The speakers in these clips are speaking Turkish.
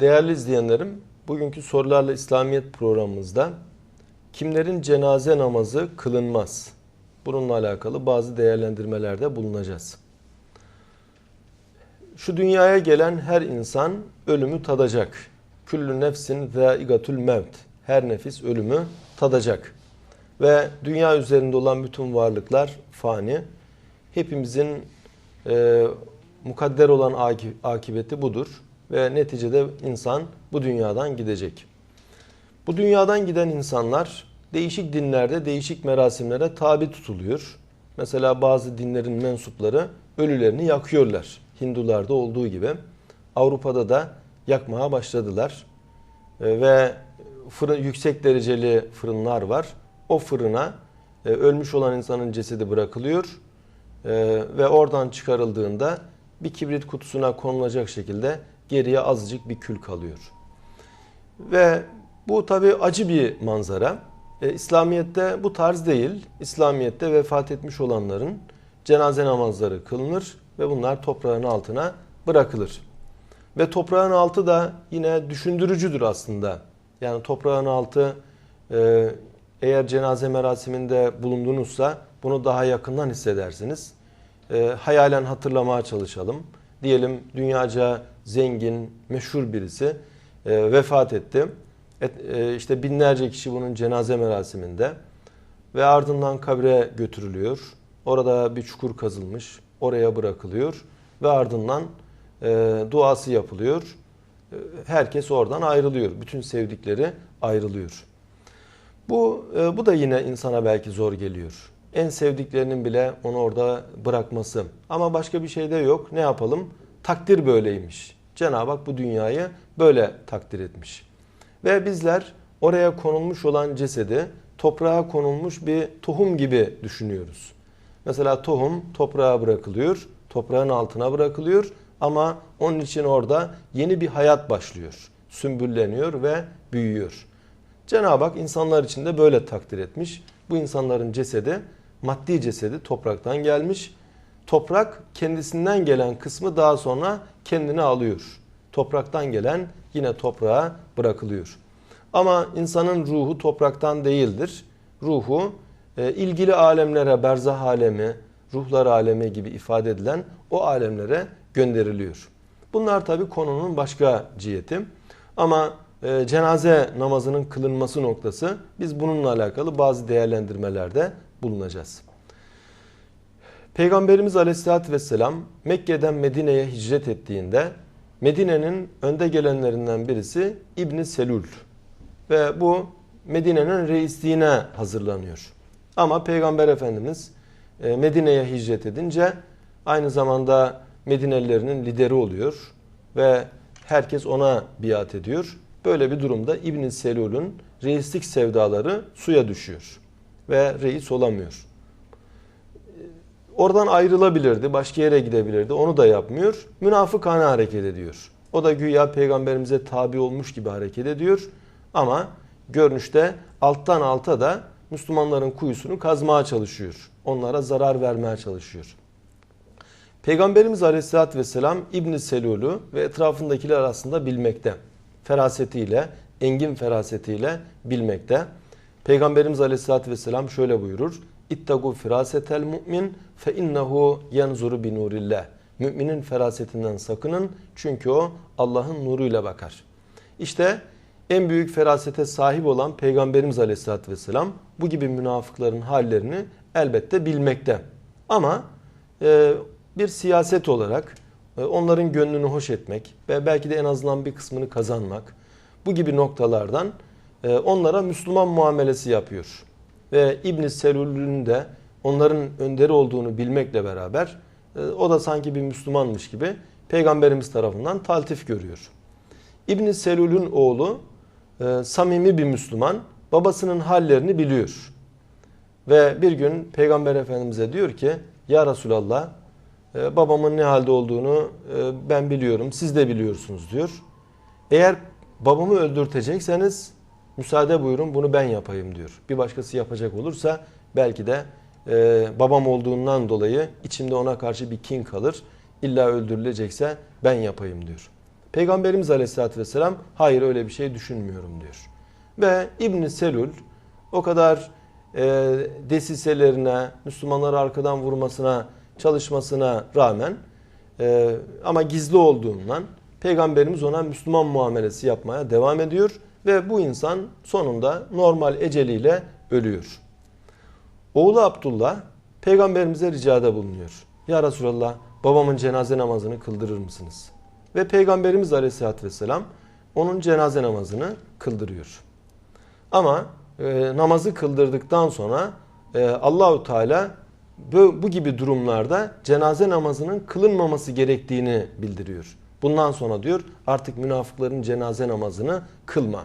Değerli izleyenlerim, bugünkü Sorularla İslamiyet programımızda kimlerin cenaze namazı kılınmaz? Bununla alakalı bazı değerlendirmelerde bulunacağız. Şu dünyaya gelen her insan ölümü tadacak. Küllü nefsin zâigatül mevt. Her nefis ölümü tadacak. Ve dünya üzerinde olan bütün varlıklar fani. Hepimizin e, mukadder olan akibeti budur. Ve neticede insan bu dünyadan gidecek. Bu dünyadan giden insanlar değişik dinlerde değişik merasimlere tabi tutuluyor. Mesela bazı dinlerin mensupları ölülerini yakıyorlar. Hindularda olduğu gibi. Avrupa'da da yakmaya başladılar. E, ve fırın, yüksek dereceli fırınlar var. O fırına e, ölmüş olan insanın cesedi bırakılıyor. E, ve oradan çıkarıldığında bir kibrit kutusuna konulacak şekilde geriye azıcık bir kül kalıyor. Ve bu tabi acı bir manzara. E, İslamiyet'te bu tarz değil. İslamiyet'te vefat etmiş olanların cenaze namazları kılınır ve bunlar toprağın altına bırakılır. Ve toprağın altı da yine düşündürücüdür aslında. Yani toprağın altı e, eğer cenaze merasiminde bulundunuzsa bunu daha yakından hissedersiniz. E, hayalen hatırlamaya çalışalım. Diyelim dünyaca zengin, meşhur birisi e, vefat etti. Et, e, işte binlerce kişi bunun cenaze merasiminde ve ardından kabre götürülüyor. Orada bir çukur kazılmış, oraya bırakılıyor ve ardından e, duası yapılıyor. E, herkes oradan ayrılıyor. Bütün sevdikleri ayrılıyor. Bu e, bu da yine insana belki zor geliyor. En sevdiklerinin bile onu orada bırakması. Ama başka bir şey de yok. Ne yapalım? Takdir böyleymiş. Cenab-ı Hak bu dünyayı böyle takdir etmiş. Ve bizler oraya konulmuş olan cesedi toprağa konulmuş bir tohum gibi düşünüyoruz. Mesela tohum toprağa bırakılıyor, toprağın altına bırakılıyor ama onun için orada yeni bir hayat başlıyor. Sümbülleniyor ve büyüyor. Cenab-ı Hak insanlar için de böyle takdir etmiş. Bu insanların cesedi, maddi cesedi topraktan gelmiş. Toprak kendisinden gelen kısmı daha sonra kendine alıyor. Topraktan gelen yine toprağa bırakılıyor. Ama insanın ruhu topraktan değildir. Ruhu e, ilgili alemlere, berzah alemi, ruhlar alemi gibi ifade edilen o alemlere gönderiliyor. Bunlar tabi konunun başka ciheti. Ama e, cenaze namazının kılınması noktası biz bununla alakalı bazı değerlendirmelerde bulunacağız. Peygamberimiz Aleyhisselatü Vesselam Mekke'den Medine'ye hicret ettiğinde Medine'nin önde gelenlerinden birisi İbni Selül ve bu Medine'nin reisliğine hazırlanıyor. Ama Peygamber Efendimiz e, Medine'ye hicret edince aynı zamanda Medinelilerinin lideri oluyor ve herkes ona biat ediyor. Böyle bir durumda İbn Selul'ün reislik sevdaları suya düşüyor ve reis olamıyor. Oradan ayrılabilirdi, başka yere gidebilirdi. Onu da yapmıyor. Münafıkane hareket ediyor. O da güya peygamberimize tabi olmuş gibi hareket ediyor. Ama görünüşte alttan alta da Müslümanların kuyusunu kazmaya çalışıyor. Onlara zarar vermeye çalışıyor. Peygamberimiz Aleyhisselatü Vesselam İbn Selul'ü ve etrafındakiler arasında bilmekte. Ferasetiyle, engin ferasetiyle bilmekte. Peygamberimiz Aleyhisselatü Vesselam şöyle buyurur. İttagu firasetel mu'min fe innehu yenzuru bi nurillah. Müminin ferasetinden sakının çünkü o Allah'ın nuruyla bakar. İşte en büyük ferasete sahip olan Peygamberimiz Aleyhisselatü Vesselam bu gibi münafıkların hallerini elbette bilmekte. Ama e, bir siyaset olarak e, onların gönlünü hoş etmek ve belki de en azından bir kısmını kazanmak bu gibi noktalardan e, onlara Müslüman muamelesi yapıyor. Ve İbn Selül'ün de onların önderi olduğunu bilmekle beraber e, o da sanki bir Müslümanmış gibi Peygamberimiz tarafından taltif görüyor. İbn Selül'ün oğlu e, samimi bir Müslüman, babasının hallerini biliyor. Ve bir gün Peygamber Efendimiz'e diyor ki, Ya Resulallah, e, babamın ne halde olduğunu ben biliyorum, siz de biliyorsunuz diyor. Eğer babamı öldürtecekseniz müsaade buyurun bunu ben yapayım diyor. Bir başkası yapacak olursa belki de e, babam olduğundan dolayı içimde ona karşı bir kin kalır. İlla öldürülecekse ben yapayım diyor. Peygamberimiz Aleyhisselatü Vesselam hayır öyle bir şey düşünmüyorum diyor. Ve İbn Selül o kadar e, desiselerine, Müslümanları arkadan vurmasına, çalışmasına rağmen e, ama gizli olduğundan Peygamberimiz ona Müslüman muamelesi yapmaya devam ediyor ve bu insan sonunda normal eceliyle ölüyor. Oğlu Abdullah peygamberimize ricada bulunuyor. Ya Resulallah babamın cenaze namazını kıldırır mısınız? Ve peygamberimiz aleyhissalatü vesselam onun cenaze namazını kıldırıyor. Ama e, namazı kıldırdıktan sonra e, Allahu Teala bu, bu gibi durumlarda cenaze namazının kılınmaması gerektiğini bildiriyor. Bundan sonra diyor artık münafıkların cenaze namazını kılma.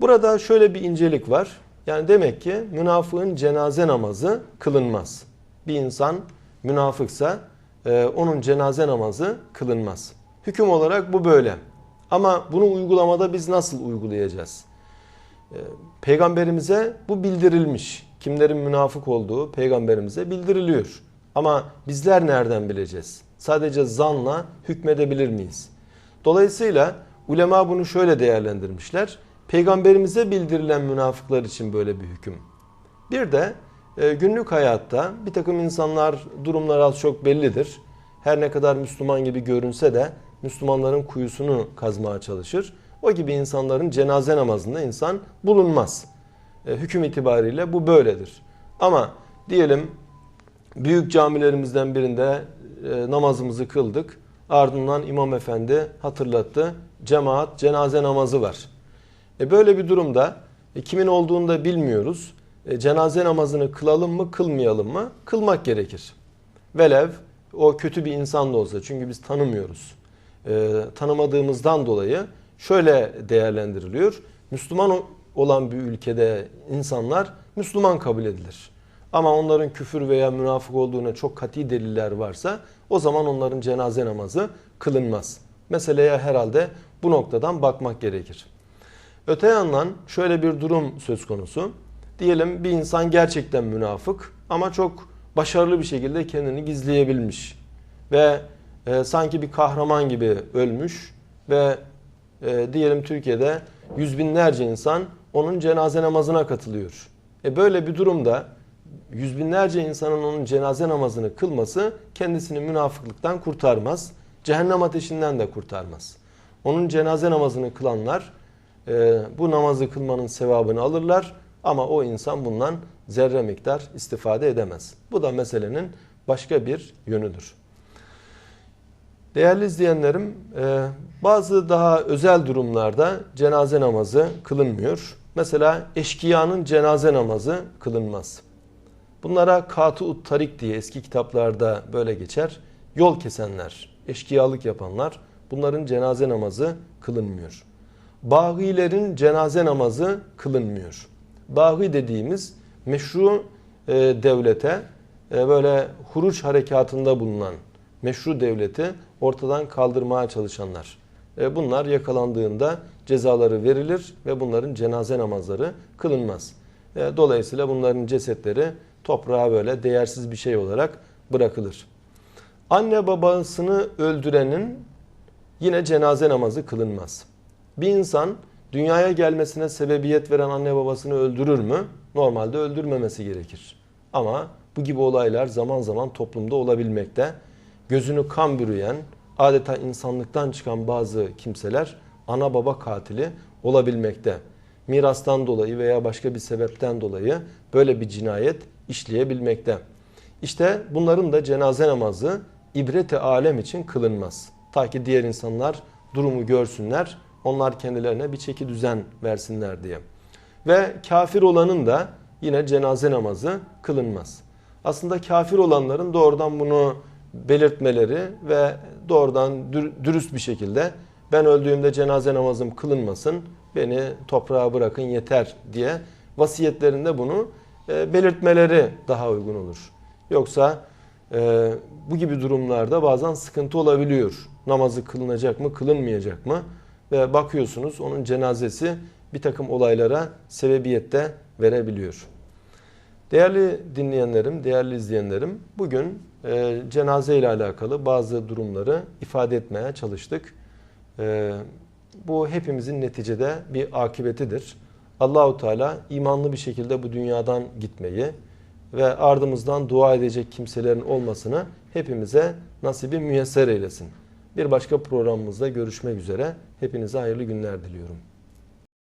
Burada şöyle bir incelik var. Yani demek ki münafığın cenaze namazı kılınmaz. Bir insan münafıksa e, onun cenaze namazı kılınmaz. Hüküm olarak bu böyle. Ama bunu uygulamada biz nasıl uygulayacağız? E, peygamberimize bu bildirilmiş. Kimlerin münafık olduğu peygamberimize bildiriliyor. Ama bizler nereden bileceğiz? Sadece zanla hükmedebilir miyiz? Dolayısıyla ulema bunu şöyle değerlendirmişler. Peygamberimize bildirilen münafıklar için böyle bir hüküm. Bir de e, günlük hayatta bir takım insanlar durumlar az çok bellidir. Her ne kadar Müslüman gibi görünse de Müslümanların kuyusunu kazmaya çalışır. O gibi insanların cenaze namazında insan bulunmaz. E, hüküm itibariyle bu böyledir. Ama diyelim büyük camilerimizden birinde e, namazımızı kıldık. Ardından imam efendi hatırlattı. Cemaat cenaze namazı var. E böyle bir durumda e, kimin olduğunu da bilmiyoruz. E, cenaze namazını kılalım mı kılmayalım mı? Kılmak gerekir. Velev o kötü bir insan da olsa çünkü biz tanımıyoruz. E, tanımadığımızdan dolayı şöyle değerlendiriliyor. Müslüman olan bir ülkede insanlar Müslüman kabul edilir. Ama onların küfür veya münafık olduğuna çok kati deliller varsa o zaman onların cenaze namazı kılınmaz. Meseleye herhalde bu noktadan bakmak gerekir. Öte yandan şöyle bir durum söz konusu. Diyelim bir insan gerçekten münafık ama çok başarılı bir şekilde kendini gizleyebilmiş. Ve e, sanki bir kahraman gibi ölmüş ve e, diyelim Türkiye'de yüz binlerce insan onun cenaze namazına katılıyor. E böyle bir durumda yüz binlerce insanın onun cenaze namazını kılması kendisini münafıklıktan kurtarmaz. Cehennem ateşinden de kurtarmaz. Onun cenaze namazını kılanlar e, bu namazı kılmanın sevabını alırlar ama o insan bundan zerre miktar istifade edemez. Bu da meselenin başka bir yönüdür. Değerli izleyenlerim, e, bazı daha özel durumlarda cenaze namazı kılınmıyor. Mesela eşkıyanın cenaze namazı kılınmaz. Bunlara katı tarik diye eski kitaplarda böyle geçer. Yol kesenler, eşkıyalık yapanlar bunların cenaze namazı kılınmıyor. Bağilerin cenaze namazı kılınmıyor. Bağı dediğimiz meşru e, devlete e, böyle huruç harekatında bulunan meşru devleti ortadan kaldırmaya çalışanlar. E, bunlar yakalandığında cezaları verilir ve bunların cenaze namazları kılınmaz. E, dolayısıyla bunların cesetleri toprağa böyle değersiz bir şey olarak bırakılır. Anne babasını öldürenin yine cenaze namazı kılınmaz. Bir insan dünyaya gelmesine sebebiyet veren anne babasını öldürür mü? Normalde öldürmemesi gerekir. Ama bu gibi olaylar zaman zaman toplumda olabilmekte. Gözünü kan bürüyen, adeta insanlıktan çıkan bazı kimseler ana baba katili olabilmekte. Mirastan dolayı veya başka bir sebepten dolayı böyle bir cinayet işleyebilmekte. İşte bunların da cenaze namazı ibreti alem için kılınmaz. Ta ki diğer insanlar durumu görsünler, onlar kendilerine bir çeki düzen versinler diye. Ve kafir olanın da yine cenaze namazı kılınmaz. Aslında kafir olanların doğrudan bunu belirtmeleri ve doğrudan dürüst bir şekilde ben öldüğümde cenaze namazım kılınmasın, beni toprağa bırakın yeter diye vasiyetlerinde bunu e, belirtmeleri daha uygun olur. Yoksa e, bu gibi durumlarda bazen sıkıntı olabiliyor. Namazı kılınacak mı, kılınmayacak mı? Ve bakıyorsunuz onun cenazesi bir takım olaylara sebebiyette verebiliyor. Değerli dinleyenlerim, değerli izleyenlerim, bugün e, cenaze ile alakalı bazı durumları ifade etmeye çalıştık. Ee, bu hepimizin neticede bir akıbetidir. Allahu Teala imanlı bir şekilde bu dünyadan gitmeyi ve ardımızdan dua edecek kimselerin olmasını hepimize nasibi müyesser eylesin. Bir başka programımızda görüşmek üzere. Hepinize hayırlı günler diliyorum.